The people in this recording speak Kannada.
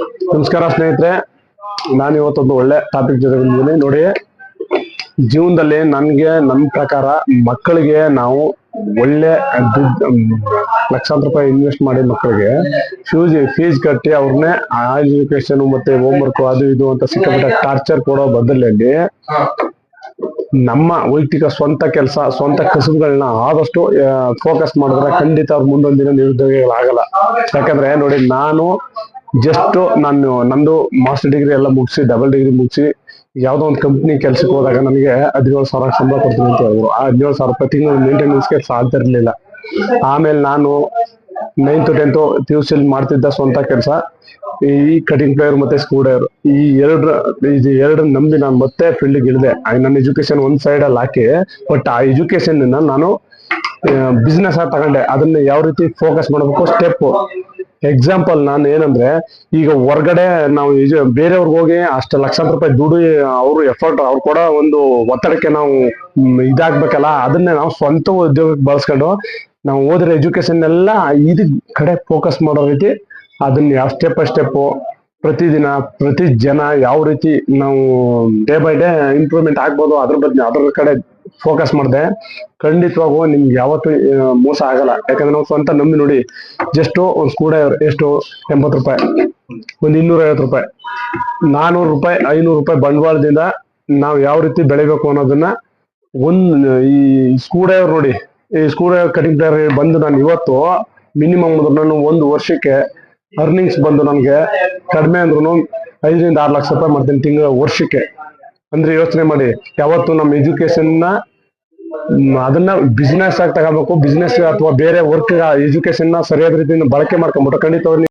ನಮಸ್ಕಾರ ಸ್ನೇಹಿತರೆ. ನಾನು ಇವತ್ತೊಂದು ಒಳ್ಳೆ ಟಾಪಿಕ್ ಜೊತೆ ಬಂದಿದ್ದೀನಿ. ನೋಡಿ ಜೀವನದಲ್ಲಿ ನನ್ಗೆ ನನ್ನ ಪ್ರಕಾರ ಮಕ್ಕಳಿಗೆ ನಾವು ಒಳ್ಳೆ ದುಡ್ಡು ಲಕ್ಷಾಂತರ ರೂಪಾಯಿ ಇನ್ವೆಸ್ಟ್ ಮಾಡಿ ಮಕ್ಕಳಿಗೆ ಫ್ಯೂಸ್ ಫೀಸ್ ಕಟ್ಟಿ ಅವ್ರನ್ನೇ ಆ ಎಜುಕೇಶನ್ ಮತ್ತೆ ಹೋಮ್ವರ್ಕ್ ಅದು ಇದು ಅಂತ ಸಿಕ್ಕಾಪಟ್ಟೆ ಟಾರ್ಚರ್ ಕೊಡೋ ಬದಲಲ್ಲಿ ನಮ್ಮ ವೈಯಕ್ತಿಕ ಸ್ವಂತ ಕೆಲಸ, ಸ್ವಂತ ಕಸುಬುಗಳನ್ನ ಆದಷ್ಟು ಫೋಕಸ್ ಮಾಡಿದ್ರೆ ಖಂಡಿತ ಅವ್ರ ಮುಂದೊಂದು ದಿನ ನಿರುದ್ಯೋಗಿಗಳಾಗಲ್ಲ. ಯಾಕಂದ್ರೆ ನೋಡಿ, ನಾನು ಜಸ್ಟ್ ನಾನು ನಂದು ಮಾಸ್ಟರ್ ಡಿಗ್ರಿ ಎಲ್ಲ ಮುಗಿಸಿ ಡಬಲ್ ಡಿಗ್ರಿ ಮುಗಿಸಿ, ಯಾವ್ದೋ ಒಂದು ಕಂಪ್ನಿ ಕೆಲ್ಸಕ್ಕೆ ಹೋದಾಗ ನನಗೆ ಹದಿನೇಳು ಸಾವಿರ ಸಂಬಳ ಕೊಡ್ತೀನಿ ಅಂತ ಹೇಳಿದ್ರು. ಆ ಹದಿನೇಳು ಸಾವಿರ ರೂಪಾಯಿ ತಿಂಗಳು ಮೇಂಟೆನೆನ್ಸ್ಗೆ ಸಾಧ್ಯ ಆಮೇಲೆ ನಾನು ನೈನ್ತ್ ಟೆಂತ್ ಪಿ ಸಿಲಿ ಮಾಡ್ತಿದ್ದ ಸ್ವಂತ ಕೆಲಸ. ಈ ಕಟಿಂಗ್ ಪ್ಲೇಯರ್ ಮತ್ತೆ ಸ್ಕ್ರೂ ಡ್ರೈವರ್ ಈ ಎರಡ್ರ, ಇದು ಎರಡು ನಂಬಿ ನಾನು ಮತ್ತೆ ಫೀಲ್ಡ್ಗೆ ಇಳಿದೆ. ನನ್ನ ಎಜುಕೇಶನ್ ಒಂದ್ ಸೈಡ್ ಅಲ್ಲಿ ಹಾಕಿ ಬಟ್ ಆ ಎಜುಕೇಶನ್ ನಾನು ಬಿಸ್ನೆಸ್ ಆಗಿ ತಗೊಂಡೆ. ಅದನ್ನ ಯಾವ ರೀತಿ ಫೋಕಸ್ ಮಾಡಬೇಕು ಸ್ಟೆಪ್ ಎಕ್ಸಾಂಪಲ್ ನಾನು ಏನಂದ್ರೆ, ಈಗ ಹೊರ್ಗಡೆ ನಾವು ಬೇರೆಯವ್ರಿಗೆ ಹೋಗಿ ಅಷ್ಟು ಲಕ್ಷಾಂತರ ರೂಪಾಯಿ ದುಡ್ಡು ಅವರು ಎಫರ್ಟ್ ಅವ್ರು ಕೂಡ ಒಂದು ಒತ್ತಡಕ್ಕೆ ನಾವು ಇದಾಗ್ಬೇಕಲ್ಲ, ಅದನ್ನೇ ನಾವು ಸ್ವಂತ ಉದ್ಯೋಗಕ್ಕೆ ಬಳಸ್ಕೊಂಡು ನಾವು ಓದಿರೋ ಎಜುಕೇಶನ್ ಎಲ್ಲ ಇದ್ ಕಡೆ ಫೋಕಸ್ ಮಾಡೋ ರೀತಿ ಅದನ್ನ ಸ್ಟೆಪ್ ಬೈ ಸ್ಟೆಪ್ ಪ್ರತಿದಿನ ಪ್ರತಿ ಜನ ಯಾವ ರೀತಿ ನಾವು ಡೇ ಬೈ ಡೇ ಇಂಪ್ರೂವ್ಮೆಂಟ್ ಆಗ್ಬೋದು ಅದ್ರ ಬಗ್ಗೆ, ಅದ್ರ ಕಡೆ ಫೋಕಸ್ ಮಾಡಿದೆ. ಖಂಡಿತವಾಗೂ ನಿಮ್ಗೆ ಯಾವತ್ತು ಮೋಸ ಆಗಲ್ಲ. ಯಾಕಂದ್ರೆ ನಾವು ಸ್ವಂತ ನಂಬಿ ನೋಡಿ ಜಸ್ಟ್ ಒಂದು ಸ್ಕೂಡ ಎಷ್ಟು, ಎಂಬತ್ತು ರೂಪಾಯಿ, ಒಂದು ಇನ್ನೂರ ಐವತ್ತು ರೂಪಾಯಿ, ನಾನೂರು ರೂಪಾಯಿ, ಐನೂರು ರೂಪಾಯಿ ಬಂಡವಾಳದಿಂದ ನಾವು ಯಾವ ರೀತಿ ಬೆಳಿಬೇಕು ಅನ್ನೋದನ್ನ ಒಂದ್, ಈ ಸ್ಕ್ರೂ ಡ್ರೈವರ್ ನೋಡಿ, ಈ ಸ್ಕ್ರೂ ಡ್ರೈವರ್ ಕಟಿಂಗ್ ಡ್ರೈವರ್ ಬಂದು ನಾನು ಇವತ್ತು ಮಿನಿಮಮ್ ನಾನು ಒಂದು ವರ್ಷಕ್ಕೆ ಅರ್ನಿಂಗ್ಸ್ ಬಂದು ನನಗೆ ಕಡಿಮೆ ಅಂದ್ರೂ ಐದರಿಂದ ಆರು ಲಕ್ಷ ರೂಪಾಯಿ ಮಾಡ್ತೀನಿ ತಿಂಗಳ ವರ್ಷಕ್ಕೆ. ಅಂದ್ರೆ ಯೋಚನೆ ಮಾಡಿ. ಯಾವತ್ತು ನಮ್ಮ ಎಜುಕೇಶನ್ನ ಅದನ್ನ ಬಿಸ್ನೆಸ್ ಆಗಿ ತಗೋಬೇಕು ಬಿಸ್ನೆಸ್ ಅಥವಾ ಬೇರೆ ವರ್ಕ್ ಎಜುಕೇಶನ್ನ ಸರಿಯಾದ ರೀತಿಯಿಂದ ಬಳಕೆ ಮಾಡ್ಕೊಂಡ್ಬಿಟ್ಟು ಖಂಡಿತವಾಗಿ